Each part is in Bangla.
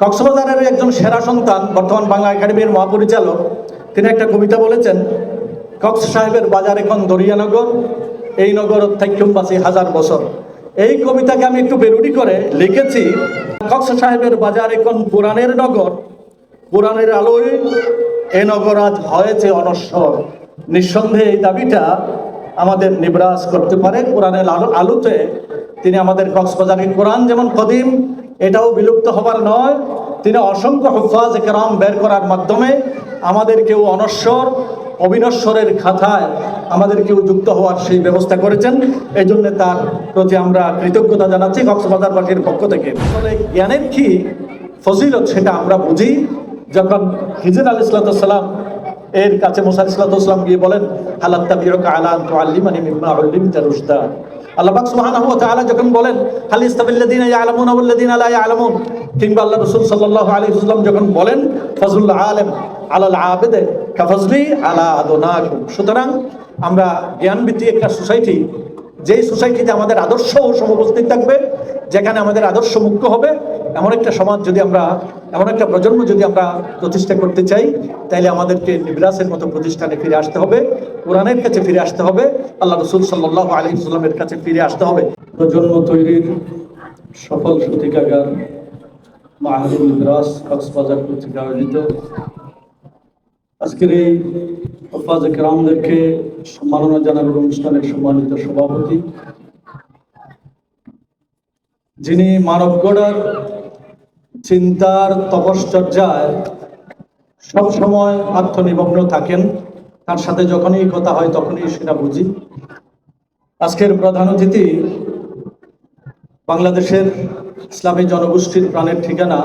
কক্সবাজারের একজন সেরা সন্তান, বর্তমান বাংলা একাডেমির মহাপরিচালক, তিনি একটা কবিতা বলেছেন, কক্স সাহেবের বাজার এখন দরিয়ানগর, এই নগর থাইকুমবাসী হাজার বছর। এই কবিতাকে আমি একটু বেরুডি করে লিখেছি, কক্স সাহেবের বাজার এখন পুরাণের নগর, পুরাণের আলোয় এ নগর আজ হয়েছে অনশ্বর। নিঃসন্দেহে এই দাবিটা আমাদের নিবরাজ করতে পারে। কোরআনের আলো, আলোতে তিনি আমাদের কক্সবাজারের কোরআন যেমন কদিম এটাও বিলুপ্ত হবার নয়। তিনি অসংখ্য হুফাজ কেরাম বের করার মাধ্যমে আমাদের কেউ অনশ্বর, অবিনশ্বরের খাতায় আমাদের কেউ যুক্ত হওয়ার সেই ব্যবস্থা করেছেন। এই জন্য তার প্রতি আমরা কৃতজ্ঞতা জানাচ্ছি কক্সবাজারবাসীর পক্ষ থেকে। জ্ঞানের কি ফজিলত সেটা আমরা বুঝি। যখন হিজর আল ইসলাতাম এর কাছে মুসা ইসলাতাম গিয়ে বলেন হালাত্তা তো আল্লিমানি মিম্মা উল্লিমতা রুশদা। আল্লাহ পাক সুবহানাহু ওয়া তাআলা যখন বলেন, হাল ইস্তাবিল্লাযিনা ইয়ালামুনা ওয়াল্লাযিনা লা ইয়ালামুন? কিংবা আল্লাহ রাসূল সাল্লাল্লাহু আলাইহি ওয়াসাল্লাম যখন বলেন, ফজলুল আলেম আলাল আবেদে কাফজলি আলা আদনাকুম। সুতরাং আমরা জ্ঞান ভিত্তিক একটা সোসাইটি, যেই সোসাইটিতে আমাদের আদর্শ ও সমবস্থিত থাকবে, যেখানে আমাদের আদর্শ মুক্ত হবে, এমন একটা সমাজ যদি আমরা এমন একটা প্রজন্ম যদি আমরা প্রতিষ্ঠা করতে চাই তাহলে আমাদেরকে নিবরাসের মতো প্রতিষ্ঠানে ফিরে আসতে হবে, কোরআনের কাছে ফিরে আসতে হবে, আল্লাহ রসুল সাল্লাহ আলহিমের কাছে ফিরে আসতে হবে। প্রজন্ম তৈরির সফল সূতিকাগার মাহাদুল নিবরাস কক্সবাজার কর্তৃক আয়োজিত। আজকের এই সম্মাননা জানানোর অনুষ্ঠানের সম্মানিত সভাপতি, যিনি মানব গড়ার চিন্তার তপশ্চর্যায় সব সময় আত্মনিমগ্ন থাকেন। তার সাথে যখনই কথা হয় তখনই সেটা বুঝি। আজকের প্রধান অতিথি বাংলাদেশের ইসলামী জনগোষ্ঠীর প্রাণের ঠিকানা,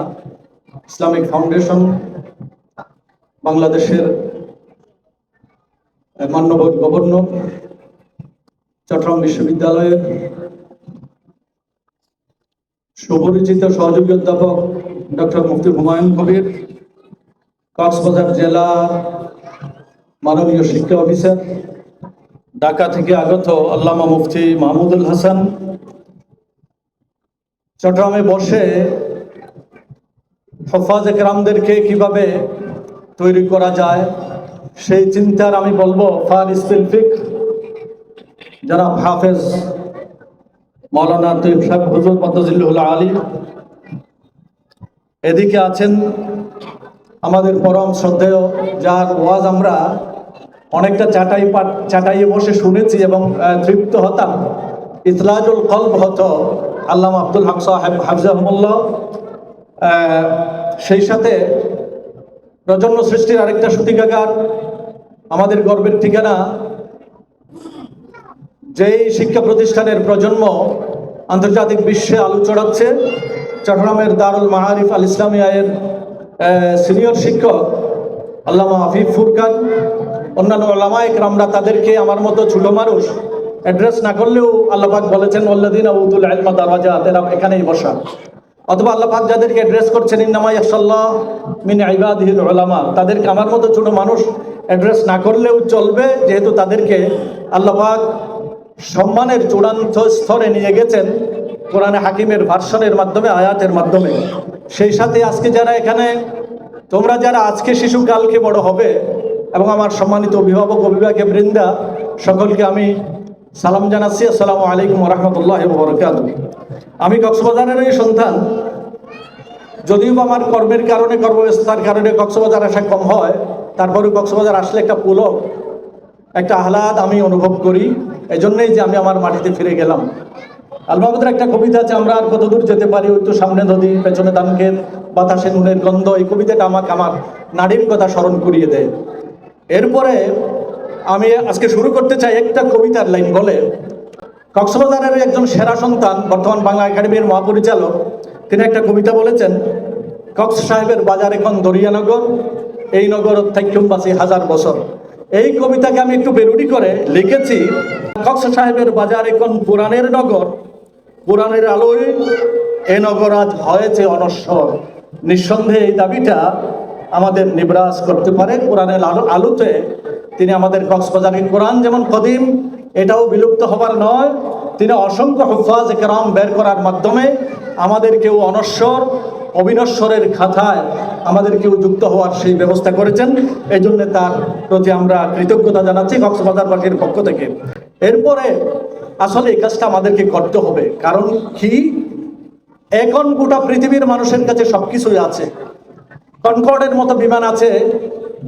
ইসলামিক ফাউন্ডেশন, বাংলাদেশের মান্যবর গভর্নর, চট্টগ্রাম বিশ্ববিদ্যালয়ের সুপরিচিত সহযোগী অধ্যাপক ডক্টর মুফতি হুমায়ুন কবির, কক্সবাজার জেলা মাননীয় শিক্ষা অফিসার, ঢাকা থেকে আগত আল্লামা মুফতি মাহমুদুল হাসান। চট্টগ্রামে বসে হফাজ একরামদেরকে কীভাবে তৈরি করা যায়, সেই চিন্তার আমি বলব ফার ইস্তিলফিক যারা হাফেজ মৌলানা তৈব সাহেব হুজুর মদ্দাজিল্লুল আলী এদিকে আছেন আমাদের পরম শ্রদ্ধেয়, যার ওয়াজ আমরা অনেকটা চাটাই পাট চাটাইয়ে বসে শুনেছি এবং তৃপ্ত হতাম। ইতলাজুল কলব হত আল্লামা আব্দুল হক সাহেব, হাফজাহমুল্লাহ। সেই সাথে প্রজন্ম সৃষ্টির আরেকটা সূতিকাগার, আমাদের গর্বের ঠিকানা, যেই শিক্ষা প্রতিষ্ঠানের প্রজন্ম আন্তর্জাতিক বিশ্বে আলু চড়াচ্ছে। চট্টগ্রামের দারুল মাহারিফ আল ইসলামিয়ায়ের সিনিয়র শিক্ষক আল্লামা হাফিফ ফুরকান, অন্যান্য ওলামায়ক আমরা তাদেরকে আমার মতো ছোট মানুষ অ্যাড্রেস না করলেও আল্লাপাক বলেছেন ওল্লাদিন আউদুল আলমা দারাজা তেরা এখানেই বসা। অথবা আল্লাপাক যাদেরকে অ্যাড্রেস করছেন, ইন্নামা ইয়াসাল্লাহ মিন ইবাদিহিল ওলামা তাদেরকে আমার মতো ছোট মানুষ অ্যাড্রেস না করলেও চলবে, যেহেতু তাদেরকে আল্লাপাক সম্মানের চূড়ান্ত স্তরে নিয়ে গেছেন। কোরআনে হাকিমের ভার্সনের মাধ্যমে, আয়াতের মাধ্যমে। সেই সাথে আজকে যারা এখানে, তোমরা যারা আজকে শিশু কালকে বড় হবে, এবং আমার সম্মানিত অভিভাবক, অভিভাবকের বৃন্দা, সকলকে আমি সালাম জানাচ্ছি। আসসালামু আলাইকুম রহমতুল্লাহ বরকাত আমি কক্সবাজারের এই সন্তান। যদিও আমার কর্মের কারণে, কর্মব্যস্ততার কারণে কক্সবাজার আসা কম হয় তারপরেও কক্সবাজার আসলে একটা পুলক, একটা আহ্লাদ আমি অনুভব করি। এই জন্যই যে আমি আমার মাটিতে ফিরে গেলাম। আলমাবুদের একটা কবিতা আছে, আমরা আর কতদূর যেতে পারি, ওই তো সামনে নদী, পেছনে ধানক্ষেত বাতাসে নুনের গন্ধ, এই কবিতাটা আমাকে আমার নারীর কথা স্মরণ করিয়ে দেয়। এরপরে আমি আজকে শুরু করতে চাই একটা কবিতার লাইন বলে। কক্সবাজারের একজন সেরা সন্তান, বর্তমান বাংলা একাডেমির মহাপরিচালক, তিনি একটা কবিতা বলেছেন, কক্স সাহেবের বাজার এখন দরিয়ানগর, এই নগর থাইকুমবাসী হাজার বছর। এই কবিতাকে আমি একটু বেরুডি করে লিখেছি, কক্স সাহেবের বাজার এখন পুরাণের নগর পুরাণের আলোয় এ নগর আজ হয়েছে অনশ্বর। নিঃসন্দেহে এই দাবিটা আমাদের নিবরাজ করতে পারে। কোরআনের আলো আলোতে তিনি আমাদের কক্সবাজারের কোরআন যেমন কদিম, এটাও বিলুপ্ত হবার নয়। তিনি অসংখ্য হুফাজ কেরাম বের করার মাধ্যমে আমাদের কেউ অনশ্বর, অবিনশ্বরের খাতায় আমাদেরকেও যুক্ত হওয়ার সেই ব্যবস্থা করেছেন। এই জন্য তার প্রতি আমরা কৃতজ্ঞতা জানাচ্ছি কক্সবাজারবাসীর পক্ষ থেকে। এরপরে আসলে এই কাজটা আমাদেরকে করতে হবে। কারণ কি? এখন গোটা পৃথিবীর মানুষের কাছে সবকিছুই আছে। কনকর্ডের মতো বিমান আছে,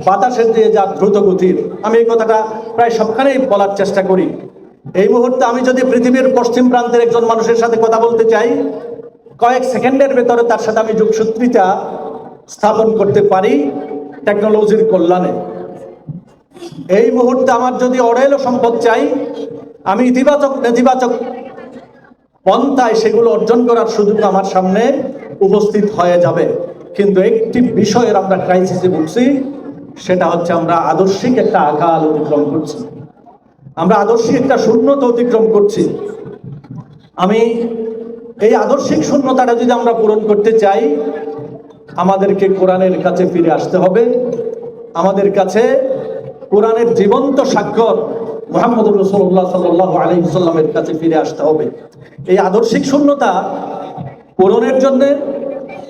বাতাসের দিয়ে যা দ্রুত গতির। আমি এই কথাটা প্রায় সবখানেই বলার চেষ্টা করি। এই মুহূর্তে আমি যদি পৃথিবীর পশ্চিম প্রান্তের একজন মানুষের সাথে কথা বলতে চাই, কয়েক সেকেন্ডের ভেতরে তার সাথে আমি যোগসূত্রিতা স্থাপন করতে পারি টেকনোলজির কল্যাণে। এই মুহূর্তে আমার যদি অড়েল সম্পদ চাই আমি ইতিবাচক, নেতিবাচক পন্থায় সেগুলো অর্জন করার সুযোগ আমার সামনে উপস্থিত হয়ে যাবে। কিন্তু একটি বিষয়ের আমরা ক্রাইসিসে ভুগছি, সেটা হচ্ছে আমরা আদর্শিক একটা আকাল অতিক্রম করছি। আমরা আদর্শিক একটা শূন্যতা অতিক্রম করছি। আমি এই আদর্শিক শূন্যতাটা যদি আমরা পূরণ করতে চাই, আমাদেরকে কোরআনের কাছে ফিরে আসতে হবে। আমাদের কাছে কোরআনের জীবন্ত স্বাক্ষর মোহাম্মদ রসুল্লাহ সাল্লাহ আলহিসাল্লামের কাছে ফিরে আসতে হবে। এই আদর্শিক শূন্যতা পূরণের জন্যে,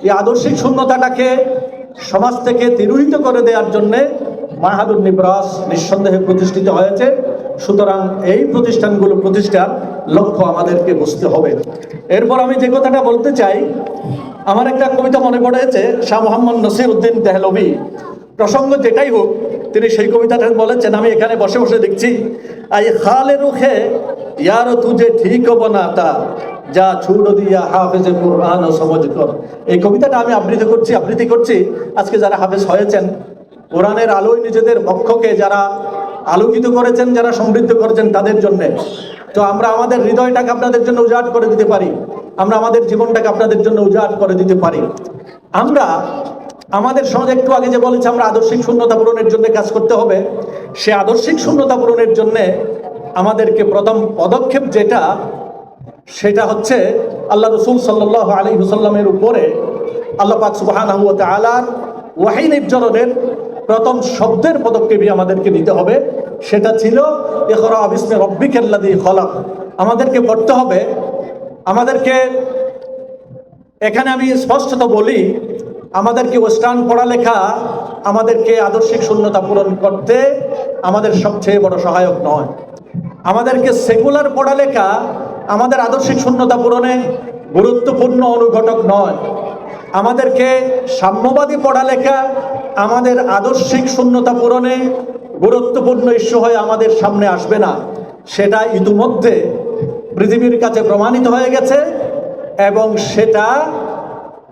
এই আদর্শিক শূন্যতাটাকে সমাজ থেকে তিরোহিত করে দেওয়ার জন্যে মাহাদুর নিব্রাস নিঃসন্দেহে প্রতিষ্ঠিত হয়েছে। সুতরাং এই প্রতিষ্ঠানগুলো প্রতিষ্ঠার লক্ষ্য আমাদেরকে বুঝতে হবে। এরপর আমি যে কথাটা বলতে চাই, আমার একটা কবিতা মনে পড়েছে, শাহ মোহাম্মদ নসির উদ্দিন দেহলবি প্রসঙ্গ যেটাই হোক তিনি সেই কবিতাটা বলেছেন, আমি এখানে বসে বসে দেখছি, আই খালে রুখে, ইয়ার তুঝে ঠিক বনাতা যা ছুড়ো দিয়া হাফেজে কোরআন ও সমাজ কর। এই কবিতাটা আমি আবৃত্তি করছি আবৃত্তি করছি। আজকে যারা হাফেজ হয়েছেন, কোরআনের আলোয় নিজেদের বক্ষকে যারা আলোকিত করেছেন, যারা সমৃদ্ধ করেছেন তাদের জন্য। তো আমরা আমাদের হৃদয়টাকে আপনাদের জন্য উজাড় করে দিতে পারি। আমরা আমাদের জীবনটাকে আপনাদের জন্য উজাড় করে দিতে পারি। আমরা আমাদের সমাজে একটু আগে যে বলেছে আমরা আদর্শিক শূন্যতা পূরণের জন্য কাজ করতে হবে, সে আদর্শিক শূন্যতা পূরণের জন্য আমাদেরকে প্রথম পদক্ষেপ যেটা, সেটা হচ্ছে আল্লাহ রসুল সাল্লাহ আলী হুসাল্লামের উপরে আল্লাহ পাক সুবাহ আলার ওয়াহি নির্জনের প্রথম শব্দের পদক্ষেপই আমাদেরকে নিতে হবে। সেটা ছিল এখরা আবিসমে রব্বিকেল্লাদি খলাক। আমাদেরকে পড়তে হবে, আমাদেরকে এখানে আমি স্পষ্টত বলি আমাদেরকে ওয়েস্টার্ন পড়ালেখা, আমাদেরকে আদর্শিক শূন্যতা পূরণ করতে আমাদের সবচেয়ে বড় সহায়ক নয়। আমাদেরকে সেকুলার পড়ালেখা, আমাদের আদর্শিক শূন্যতা পূরণে গুরুত্বপূর্ণ অনুঘটক নয়। আমাদেরকে সাম্যবাদী পড়ালেখা, আমাদের আদর্শিক শূন্যতা পূরণে গুরুত্বপূর্ণ ইস্যু হয়ে আমাদের সামনে আসবে না। সেটা ইতিমধ্যে পৃথিবীর কাছে প্রমাণিত হয়ে গেছে এবং সেটা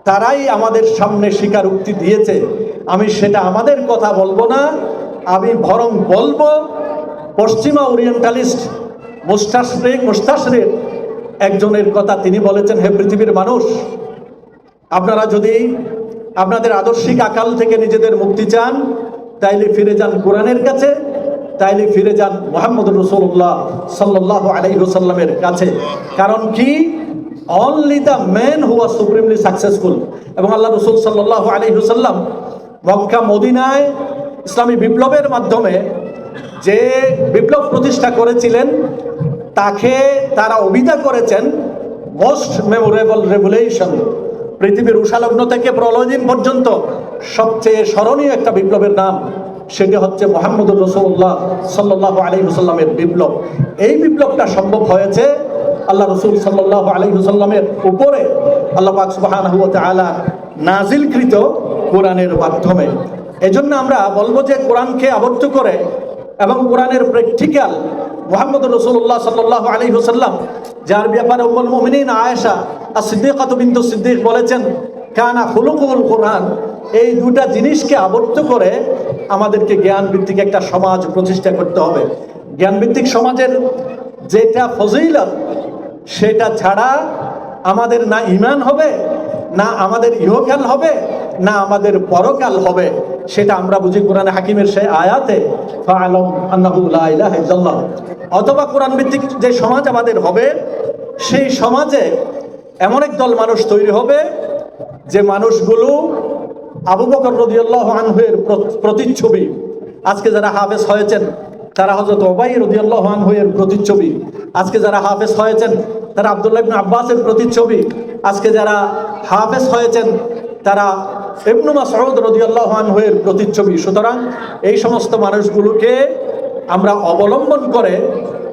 তারাই আমাদের সামনে স্বীকারোক্তি দিয়েছে। আমি সেটা আমাদের কথা বলব না, আমি বরং বলব পশ্চিমা ওরিয়েন্টালিস্ট মুস্তাশরিক মুস্তাশরিক একজনের কথা তিনি বলেছেন, হে পৃথিবীর মানুষ, আপনারা যদি আপনাদের আদর্শিক আকাল থেকে নিজেদের মুক্তি চান, তাইলে ফিরে যান কোরআনের কাছে, তাইলে ফিরে যান মোহাম্মদ রসুল্লাহ সাল্লাহ আলাইসাল্লামের কাছে। কারণ কি? Only the man who are supremely successful এবং আল্লাহ রসুল সাল্লাহ আলাইসাল্লাম মক্কা, মদিনায় ইসলামী বিপ্লবের মাধ্যমে যে বিপ্লব প্রতিষ্ঠা করেছিলেন, তাকে তারা অভিধা করেছেন মোস্ট মেমোরেবল রেভুলেশন। পৃথিবীর উষালগ্ন থেকে প্রলয় দিন পর্যন্ত সবচেয়ে স্মরণীয় একটা বিপ্লবের নাম, সেটি হচ্ছে মোহাম্মদ রসুল্লাহ সাল্লাহ আলী হুসাল্লামের বিপ্লব। এই বিপ্লবটা সম্ভব হয়েছে আল্লাহ রসুল সাল্লাহ আলী হুসাল্লামের উপরে আল্লাহ পাক সুবাহ আলা নাজিলকৃত কোরআনের মাধ্যমে। এজন্য আমরা বলব যে কোরআনকে আবদ্ধ করে এবং কোরআনের প্র্যাকটিক্যাল মোহাম্মদ রসুল্লাহ সাল্লাহ আলী হুসাল্লাম যার ব্যাপারে উম্মুল মুমিনিন আয়েশা আর সিদ্দিকাত বিন্দু সিদ্দিক বলেছেন, কানা হুলুকুল কোরআন। এই দুটা জিনিসকে আবদ্ধ করে আমাদেরকে জ্ঞান ভিত্তিক একটা সমাজ প্রতিষ্ঠা করতে হবে। জ্ঞান ভিত্তিক সমাজের যেটা ফজিলত সেটা ছাড়া আমাদের না ইমান হবে, না আমাদের ইহকাল হবে, না আমাদের পরকাল হবে। সেটা আমরা বুঝি কোরআনে হাকিমের সেই আয়াতে অথবা কোরআন ভিত্তিক যে সমাজ আমাদের হবে, সেই সমাজে এমন এক দল মানুষ তৈরি হবে, যে মানুষগুলো আবু বকর রদিয়াল্লাহ আনহুয়ের প্রতিচ্ছবি। আজকে যারা হাফেজ হয়েছেন তারা হজরত ওবাই রদিয়াল্লাহ আনহুয়ের প্রতিচ্ছবি। আজকে যারা হাফেজ হয়েছেন, তারা আবদুল্লাহ ইবনে আব্বাসের প্রতিচ্ছবি। আজকে যারা হাফেজ হয়েছেন, তারা ইবনু মাসউদ রাদিয়াল্লাহু এর প্রতিচ্ছবি। সুতরাং এই সমস্ত মানুষগুলোকে আমরা অবলম্বন করে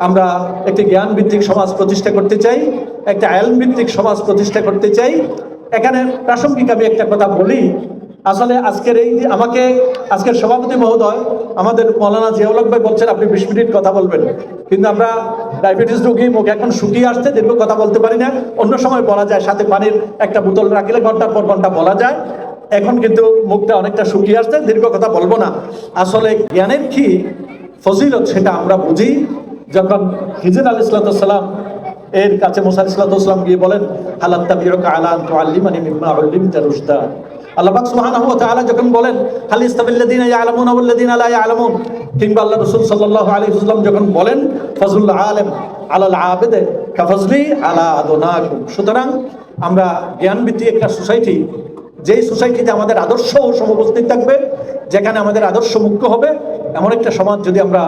আমরা একটি জ্ঞান ভিত্তিক সমাজ প্রতিষ্ঠা করতে চাই, একটা আইন ভিত্তিক সমাজ প্রতিষ্ঠা করতে চাই। এখানে প্রাসঙ্গিক আমি একটা কথা বলি। আসলে আজকের এই আমাকে, আজকের সভাপতি মহোদয় আমাদের মৌলানা জিয়াউলক ভাই বলছেন, আপনি বিশ মিনিট কথা বলবেন। কিন্তু আমরা ডায়াবেটিস রোগী, মুখ এখন শুকিয়ে আসছে, দীর্ঘ কথা বলতে পারি না। অন্য সময় বলা যায়, সাথে পানির একটা বোতল রাখলে ঘণ্টার পর ঘণ্টা বলা যায়। এখন কিন্তু মুখটা অনেকটা শুকিয়ে আসছে, দীর্ঘ কথা বলব না। আসলে জ্ঞানের কি ফজিলত সেটা আমরা বুঝি। যখন হিজির আল ইসলাতাম এর কাছে মোসা ইসলাতাম গিয়ে বলেন হালাত্তা বিরকা আলান তো রুশদা আল্লাহ পাক সুবহানাহু তাআলা যখন বলেন, হাল ইস্তাবিল্লাযিনা ইয়ালামুনা ওয়াল্লাযিনা লা ইয়ালামুন? কিংবা আল্লাহ রাসূল সাল্লাল্লাহু আলাইহি ওয়াসাল্লাম যখন বলেন, ফজলুল আলেম আলাল আবিদে কাফজলি আলা আদনাকুম। সুতরাং আমরা জ্ঞান ভিত্তিক একটা সোসাইটি, যেই সোসাইটিতে আমাদের আদর্শ সমবস্থিত থাকবে, যেখানে আমাদের আদর্শ মুখ্য হবে, এমন একটা সমাজ যদি আমরা,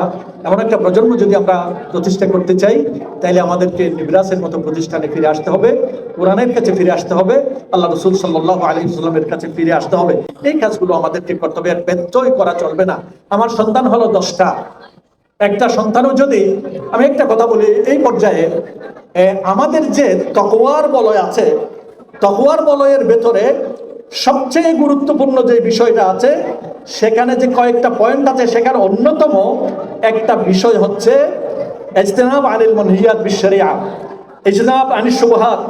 এমন একটা প্রজন্ম যদি আমরা প্রতিষ্ঠা করতে চাই, তাইলে আমাদেরকে নিবরাসের মতো প্রতিষ্ঠানে ফিরে আসতে হবে। কোরআনের কাছে ফিরে আসতে হবে, আল্লাহ রসুল সাল্লাহ আলী সাল্লামের কাছে ফিরে আসতে হবে। এই কাজগুলো আমাদেরকে করতে হবে ব্যত্যয় করা চলবে না। আমার সন্তান হলো দশটা। একটা সন্তানও যদি, আমি একটা কথা বলি, এই পর্যায়ে আমাদের যে তকোয়ার বলয় আছে তকোয়ার বলয়ের ভেতরে সবচেয়ে গুরুত্বপূর্ণ যে বিষয়টা আছে, সেখানে যে কয়েকটা পয়েন্ট আছে, সেখানে অন্যতম একটা বিষয় হচ্ছে, ইজতেনাব আনিল মনহিয়াত বিশ্বরিয়া ইজতেনাব আনিল শুবহাত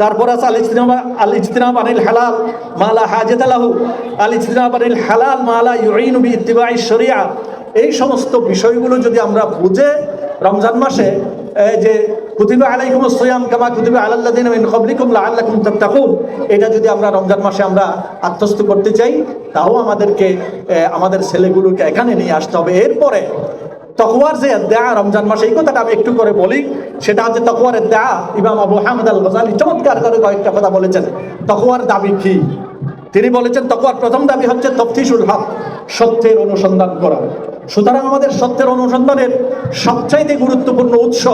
তারপর আছে আল ইজতিনাব আল ইজতিনাব আনিল হালাল মালা হাজাত লাহু। আল ইজতিনাব আনিল হালাল মালা ইউইনু বি ইত্তিবাই শরিয়া এই সমস্ত বিষয়গুলো যদি আমরা বুঝে রমজান মাসে যে কুতিবা আলাইকুম সিয়াম কামা কুতিবা আলাল্লাযিনা মিন ক্বাবলিকুম লাআল্লাকুম তাত্তাকুন, এটা যদি আমরা রমজান মাসে আমরা আত্মস্থ করতে চাই, তাও আমাদেরকে আমাদের ছেলেগুলোকে এখানে নিয়ে আসতে হবে। এরপরে তকওয়ার যে দেয়া রমজান মাসে, এই কথাটা আমি একটু করে বলি। সেটা হচ্ছে তকওয়ার দেয়া ইমাম আবু আহমদ আল গজালি চমৎকার করে কয়েকটা কথা বলেছেন। তকওয়ার দাবি কি? তিনি বলেছেন, তকওয়ার প্রথম দাবি হচ্ছে তফতিসুল হক, সত্যের অনুসন্ধান করা। সুতরাং আমাদের সত্যের অনুসন্ধানের সবচাইতে গুরুত্বপূর্ণ উৎস,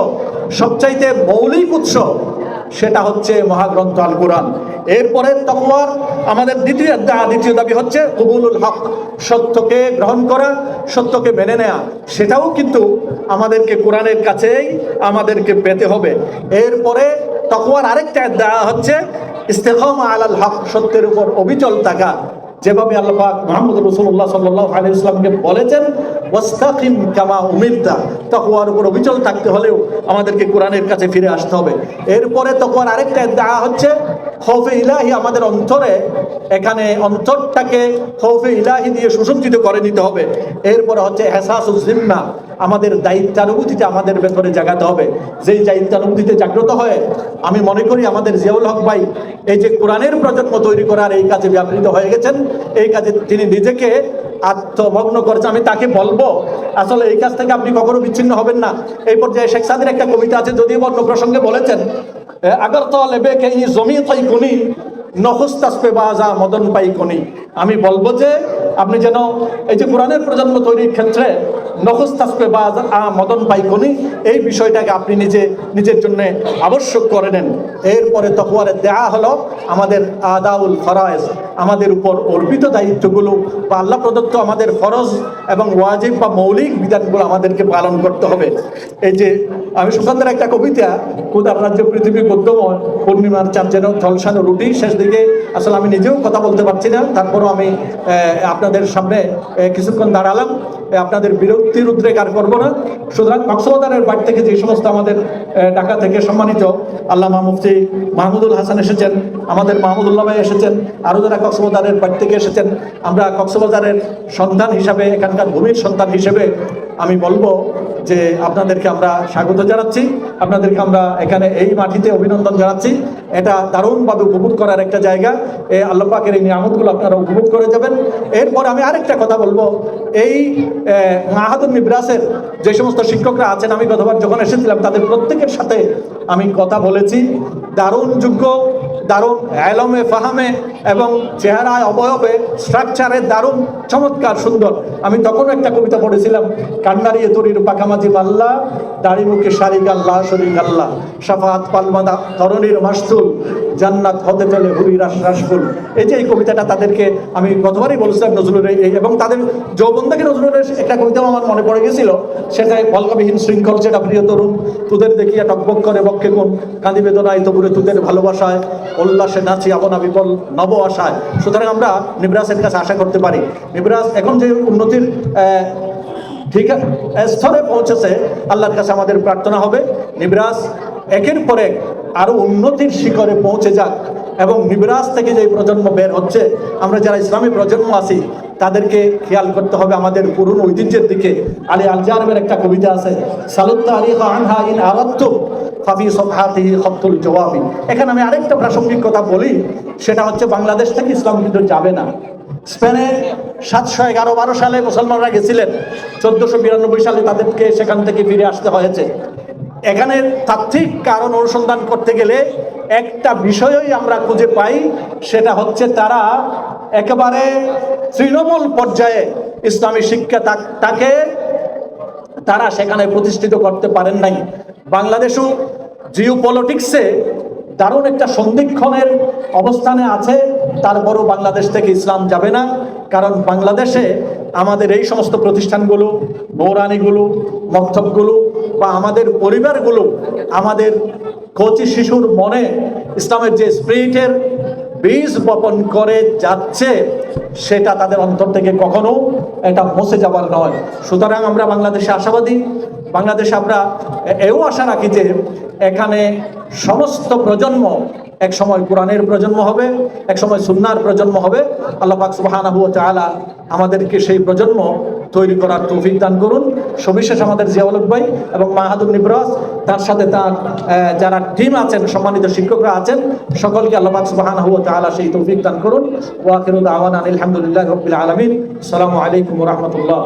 সবচাইতে মৌলিক উৎস সেটা হচ্ছে মহাগ্রন্থ আল কোরআন এরপরে তকওয়ার, আমাদের দ্বিতীয় দ্বিতীয় দাবি হচ্ছে কবুলুল হক, সত্যকে গ্রহণ করা, সত্যকে মেনে নেয়া। সেটাও কিন্তু আমাদেরকে কোরআনের কাছেই আমাদেরকে পেতে হবে। এরপরে তকওয়ার আরেকটা দেওয়া হচ্ছে ইস্তেকমা আলাল হক, সত্যের উপর অবিচল থাকা। যেভাবে আল্লাহ মুহাম্মদ রাসূলুল্লাহ সাল্লাল্লাহু আলাইহি ওয়াসাল্লামকে বলেছেন ওয়াস্তাকিম কামা উমিরতা, তাকওয়ার উপর অবিচল থাকতে হলেও আমাদেরকে কোরআনের কাছে ফিরে আসতে হবে। এরপরে তাকওয়ার আরেকটা দেওয়া হচ্ছে, খৌফে ইলাহি আমাদের অন্তরে, এখানে অন্তরটাকে খৌফে ইলাহি দিয়ে সুসজ্জিত করে নিতে হবে। এরপরে হচ্ছে এহসাসুল জিম্মা, আমাদের দায়িত্বানুভূতিটা আমাদের ভেতরে জাগাতে হবে। যেই দায়িত্বানুভূতিতে জাগ্রত হয়ে, আমি মনে করি আমাদের জিয়াউল হক ভাই, এই যে কোরআনের প্রজন্ম তৈরি করার এই কাজে ব্যাপৃত হয়ে গেছেন, এই কাজে তিনি নিজেকে আত্মমগ্ন করেছে, আমি তাকে বলব, আসলে এই কাজ থেকে আপনি কখনো বিচ্ছিন্ন হবেন না। এই পর্যায়ে শেখ সাদির একটা কবিতা আছে, যদিও অন্য প্রসঙ্গে বলেছেন আগর তো লেবে কে জমি তাই কোনি নখস্তাসপে বাজা মদন পাই কোনি। আমি বলব যে, আপনি যেন এই যে কোরআনের প্রজন্ম তৈরির ক্ষেত্রে নখস্তাসপে আ মদন পাই কোনি এই বিষয়টাকে আপনি নিজে, নিজের জন্য আবশ্যক করে নেন। এরপরে তকুয়ারে দেয়া হলো আমাদের আদাউল ফরায়েজ, আমাদের উপর অর্পিত দায়িত্বগুলো বা আল্লাহ প্রদত্ত আমাদের ফরজ এবং ওয়াজিব বা মৌলিক বিধানগুলো আমাদেরকে পালন করতে হবে। এই যে, আমি সুকান্তের একটা কবিতা, কুদার রাজ্য পৃথিবী গদ্যময় পূর্ণিমার চাঁদ যেন ঝলসানো রুটি, শেষ দিকে আসলে আমি নিজেও কথা বলতে পারছি না, তারপরও আমি আপনাদের সামনে কিছুক্ষণ দাঁড়ালাম। আপনাদের বিরক্তির উদ্রেক আর করব না। সুতরাং কক্সবাজারের বাড়ি থেকে যে সমস্ত আমাদের ঢাকা থেকে সম্মানিত আল্লামা মুফতি মাহমুদুল হাসান এসেছেন, আমাদের মাহমুদুল্লাহ ভাই এসেছেন আরও যারা কক্সবাজারের বাড়ি থেকে এসেছেন, আমরা কক্সবাজারের সন্তান হিসাবে, এখানকার ভূমির সন্তান হিসেবে আমি বলব যে আপনাদেরকে আমরা স্বাগত জানাচ্ছি। আপনাদেরকে আমরা এখানে এই মাটিতে অভিনন্দন জানাচ্ছি। এটা দারুণভাবে উপভোগ করার একটা জায়গা। এই আল্লাহ পাকের এই নিয়ামতগুলো আপনারা উপভোগ করে যাবেন। এরপর আমি আরেকটা কথা বলব। এই মাহাদুল নিব্রাসের যে সমস্ত শিক্ষকরা আছেন, আমি গতবার যখন এসেছিলাম, তাদের প্রত্যেকের সাথে আমি কথা বলেছি। দারুণ যোগ্য দারুণ অ্যালমে ফাহামে এবং চেহারায়, অবয়বে স্ট্রাকচারে দারুণ, চমৎকার, সুন্দর। আমি তখনও একটা কবিতা পড়েছিলাম কান্নারিয়ে তরির পাকামাজি বাল্লা দাড়ি মুখে শারি গাল্লা শরী গাল্লা, সাফাত পালমাদা তরণীর মাস্তুল জান্নাত হতে চলে রাস রাসফুল এই যে এই কবিতাটা তাদেরকে আমি গতবারই বলছিলাম নজরুলের এবং তাদের যৌবন থেকে নজরুলের একটা কবিতাও আমার মনে পড়ে গেছিল। সেটা বলকাবিহীন শৃঙ্খল যেটা প্রিয় তরুণ, তোদের দেখিয়া টকবক করে বক্ষে কোন কাঁদি বেদনায় তবুরে তোদের ভালোবাসায়, উল্লাসে নাচি আপনা বিপল নব আশায়। সুতরাং আমরা নিবরাসের কাছে আশা করতে পারি। নিবরাস এখন যে উন্নতির ঠিক স্তরে পৌঁছেছে, আল্লাহর কাছে আমাদের প্রার্থনা হবে। নিবরাস একের পর এক আরও উন্নতির শিখরে পৌঁছে যাক। এবং নিবরাস থেকে যে প্রজন্ম বের হচ্ছে, আমরা যারা ইসলামী প্রজন্ম আছি, তাদেরকে খেয়াল করতে হবে আমাদের পুরনো ঐতিহ্যের দিকে। আলী আলজারবের একটা কবিতা আছে সালুত্তা এখানে আমি আরেকটা প্রাসঙ্গিক কথা বলি, সেটা হচ্ছে বাংলাদেশ থেকে ইসলাম কিন্তু যাবে না। স্পেনে সাতশো এগারো বারো সালে মুসলমানরা গেছিলেন। চোদ্দশো বিরানব্বই সালে তাদেরকে সেখান থেকে ফিরে আসতে হয়েছে। এখানে তাত্ত্বিক কারণ অনুসন্ধান করতে গেলে একটা বিষয়ই আমরা খুঁজে পাই, সেটা হচ্ছে তারা একেবারে তৃণমূল পর্যায়ে ইসলামী শিক্ষা তাকে তারা সেখানে প্রতিষ্ঠিত করতে পারেন নাই। বাংলাদেশও জিও পলিটিক্সে দারুণ একটা সন্ধিক্ষণের অবস্থানে আছে, তারপরও বাংলাদেশ থেকে ইসলাম যাবে না, কারণ বাংলাদেশে আমাদের এই সমস্ত প্রতিষ্ঠানগুলো মৌরানিগুলো মক্তবগুলো বা আমাদের পরিবারগুলো আমাদের কচি শিশুর মনে ইসলামের যে স্প্রিটের বীজ বপন করে যাচ্ছে, সেটা তাদের অন্তর থেকে কখনো এটা মুছে যাবার নয়। সুতরাং আমরা বাংলাদেশে আশাবাদী। বাংলাদেশে আমরা এও আশা রাখি যে এখানে সমস্ত প্রজন্ম এক সময় কোরআনের প্রজন্ম হবে, এক সময় সুন্নার প্রজন্ম হবে। আল্লাহ পাক আমাদেরকে সেই প্রজন্ম তৈরি করার তৌফিক দান করুন। সবিশেষ আমাদের জিয়াউল ভাই এবং মাহাদুর নিবরাস তার সাথে তার যারা টিম আছেন, সম্মানিত শিক্ষকরা আছেন, সকলকে আল্লাহ পাক সুবহানাহু তাআলা সেই তৌফিক দান করুন। ওয়া আখিরু দাওয়ানা আলহামদুলিল্লাহি রাব্বিল আলামিন। আসসালামু আলাইকুম রাহমাতুল্লাহ